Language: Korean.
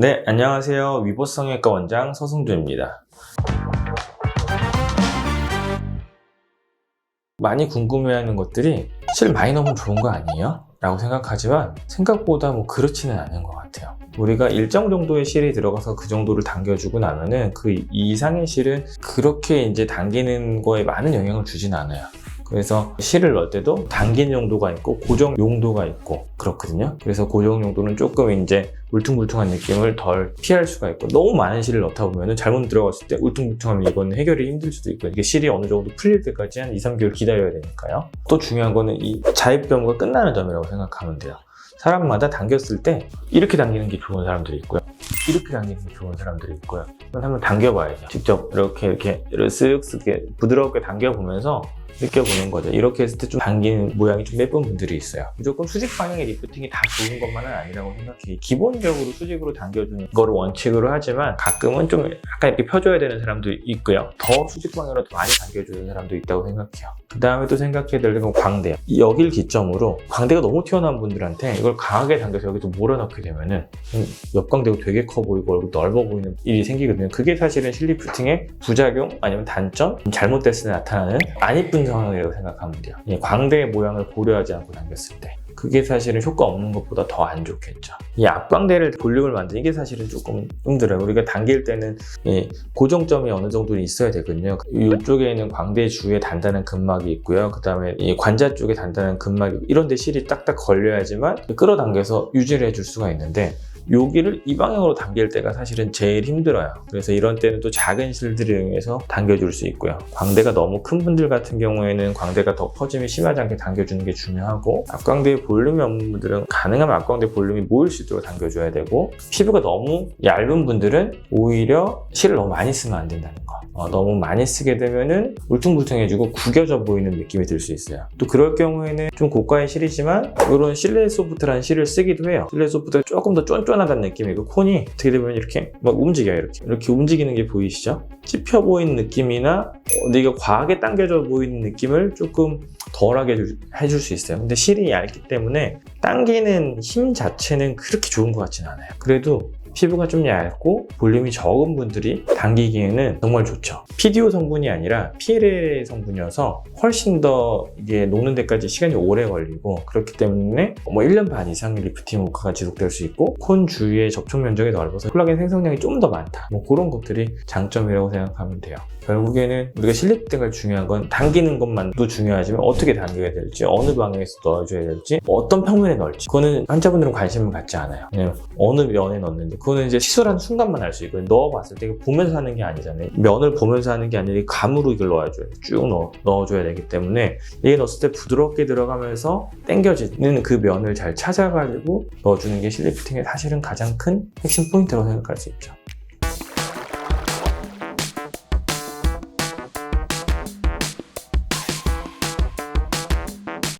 네, 안녕하세요. 위보성형외과 원장 서승조입니다. 많이 궁금해하는 것들이 실 많이 넣으면 좋은 거 아니에요? 라고 생각하지만 생각보다 뭐 그렇지는 않은 것 같아요. 우리가 일정 정도의 실이 들어가서 그 정도를 당겨주고 나면은 그 이상의 실은 그렇게 이제 당기는 거에 많은 영향을 주진 않아요. 그래서 실을 넣을 때도 당긴 용도가 있고 고정 용도가 있고 그렇거든요. 그래서 고정 용도는 조금 이제 울퉁불퉁한 느낌을 덜 피할 수가 있고 너무 많은 실을 넣다 보면 잘못 들어갔을 때 울퉁불퉁하면 이건 해결이 힘들 수도 있고 이게 실이 어느 정도 풀릴 때까지 한 2, 3개월 기다려야 되니까요. 또 중요한 거는 이 자입병가 끝나는 점이라고 생각하면 돼요. 사람마다 당겼을 때 이렇게 당기는 게 좋은 사람들이 있고요. 이렇게 당기는 게 좋은 사람들이 있고요. 한번 당겨봐야죠. 직접 이렇게 이렇게 쓱쓱 부드럽게 당겨보면서 느껴보는 거죠. 이렇게 했을 때 좀 당기는 모양이 좀 예쁜 분들이 있어요. 무조건 수직 방향의 리프팅이 다 좋은 것만은 아니라고 생각해요. 기본적으로 수직으로 당겨주는 거를 원칙으로 하지만 가끔은 좀 약간 이렇게 펴줘야 되는 사람도 있고요. 더 수직 방향으로 더 많이 당겨주는 사람도 있다고 생각해요. 그 다음에 또 생각해야 될 건 광대요. 여길 기점으로 광대가 너무 튀어나온 분들한테 이걸 강하게 당겨서 여기서 몰아넣게 되면은 옆광대가 되게 커 보이고 얼굴 넓어 보이는 일이 생기거든요. 그게 사실은 실리프팅의 부작용 아니면 단점, 잘못됐을 때 나타나는 안 이쁜 상황이라고 생각하면 돼요. 이 광대의 모양을 고려하지 않고 당겼을 때. 그게 사실은 효과 없는 것보다 더 안 좋겠죠. 이 앞광대를 볼륨을 만드는 게 사실은 조금 힘들어요. 우리가 당길 때는 이 고정점이 어느 정도는 있어야 되거든요. 이쪽에 있는 광대 주위에 단단한 근막이 있고요. 그 다음에 이 관자 쪽에 단단한 근막이 이런 데 실이 딱딱 걸려야지만 끌어당겨서 유지를 해줄 수가 있는데 여기를 이 방향으로 당길 때가 사실은 제일 힘들어요. 그래서 이런 때는 또 작은 실들을 이용해서 당겨줄 수 있고요. 광대가 너무 큰 분들 같은 경우에는 광대가 더 퍼짐이 심하지 않게 당겨주는 게 중요하고 앞광대에 볼륨이 없는 분들은 가능하면 앞광대 볼륨이 모일 수 있도록 당겨줘야 되고 피부가 너무 얇은 분들은 오히려 실을 너무 많이 쓰면 안 된다는 거. 어, 너무 많이 쓰게 되면은 울퉁불퉁해지고 구겨져 보이는 느낌이 들 수 있어요. 또 그럴 경우에는 좀 고가의 실이지만 이런 실내 소프트라는 실을 쓰기도 해요. 실내 소프트가 조금 더 쫀쫀하다는 느낌이고 콘이 어떻게 되면 이렇게 막 움직여요. 이렇게 이렇게 움직이는 게 보이시죠? 찝혀 보이는 느낌이나 어, 내가 과하게 당겨져 보이는 느낌을 조금 덜하게 해줄- 수 있어요. 근데 실이 얇기 때문에 당기는 힘 자체는 그렇게 좋은 것 같지는 않아요. 그래도 피부가 좀 얇고 볼륨이 적은 분들이 당기기에는 정말 좋죠. PDO 성분이 아니라 PLA 성분이어서 훨씬 더 이게 녹는 데까지 시간이 오래 걸리고 그렇기 때문에 뭐 1년 반 이상의 리프팅 효과가 지속될 수 있고 콘 주위의 접촉 면적이 넓어서 콜라겐 생성량이 좀 더 많다. 뭐 그런 것들이 장점이라고 생각하면 돼요. 결국에는 우리가 실리프팅을 중요한 건 당기는 것만도 중요하지만 어떻게 당겨야 될지 어느 방향에서 넣어줘야 될지 어떤 평면에 넣을지 그거는 환자분들은 관심을 갖지 않아요 그냥 어느 면에 넣는지 그거는 이제 시술하는 순간만 알 수 있고 넣어봤을 때 보면서 하는 게 아니잖아요 면을 보면서 하는 게 아니라 이 감으로 이걸 넣어줘야 돼. 쭉 넣어, 넣어줘야 되기 때문에 이게 넣었을 때 부드럽게 들어가면서 당겨지는 그 면을 잘 찾아가지고 넣어주는 게 실리프팅의 사실은 가장 큰 핵심 포인트라고 생각할 수 있죠